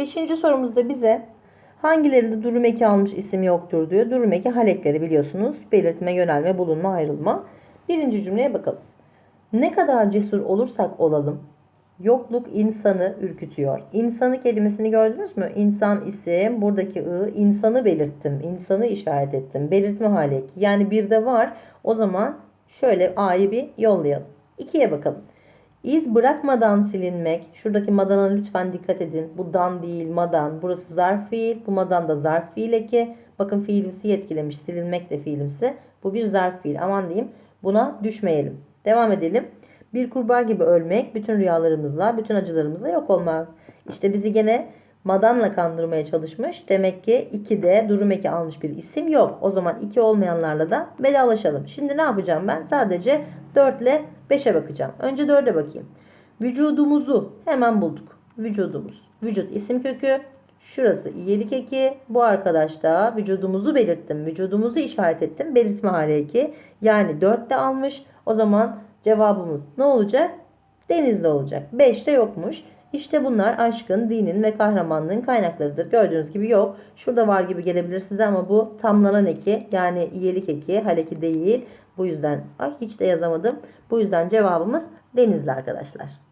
Beşinci sorumuzda bize hangilerinde durum eki almış isim yoktur diyor. Durum eki halekleri biliyorsunuz. Belirtme, yönelme, bulunma, ayrılma. Birinci cümleye bakalım. Ne kadar cesur olursak olalım yokluk insanı ürkütüyor. İnsanı kelimesini gördünüz mü? İnsan isim, buradaki ı, insanı belirttim. insanı işaret ettim. Belirtme hali. Yani bir de var. O zaman şöyle A'yı bir yollayalım. İkiye bakalım. İz bırakmadan silinmek. Şuradaki madana lütfen dikkat edin. Bu dan değil madan. Burası zarf fiil. Bu madan da zarf fiil eki. Bakın fiilimsi yetkilemiş. Silinmek de fiilimsi. Bu bir zarf fiil. Aman diyeyim. Buna düşmeyelim. Devam edelim. Bir kurbağa gibi ölmek, bütün rüyalarımızla, bütün acılarımızla yok olmak. İşte bizi gene madanla kandırmaya çalışmış. Demek ki 2'de durum eki almış bir isim yok. O zaman 2 olmayanlarla da vedalaşalım. Şimdi ne yapacağım ben? Sadece 4 ile 5'e bakacağım. Önce 4'e bakayım. Vücudumuzu hemen bulduk. Vücudumuz. Vücut isim kökü. Şurası iyilik eki. Bu arkadaş da vücudumuzu belirttim. Vücudumuzu işaret ettim. Belirtme hali eki. Yani 4 de almış. O zaman cevabımız ne olacak? Denizli olacak. 5 de yokmuş. İşte bunlar aşkın, dinin ve kahramanlığın kaynaklarıdır. Gördüğünüz gibi yok. Şurada var gibi gelebilir size ama bu tamlanan eki yani iyilik eki, haleki değil. Bu yüzden ay hiç de yazamadım. Bu yüzden cevabımız denizli arkadaşlar.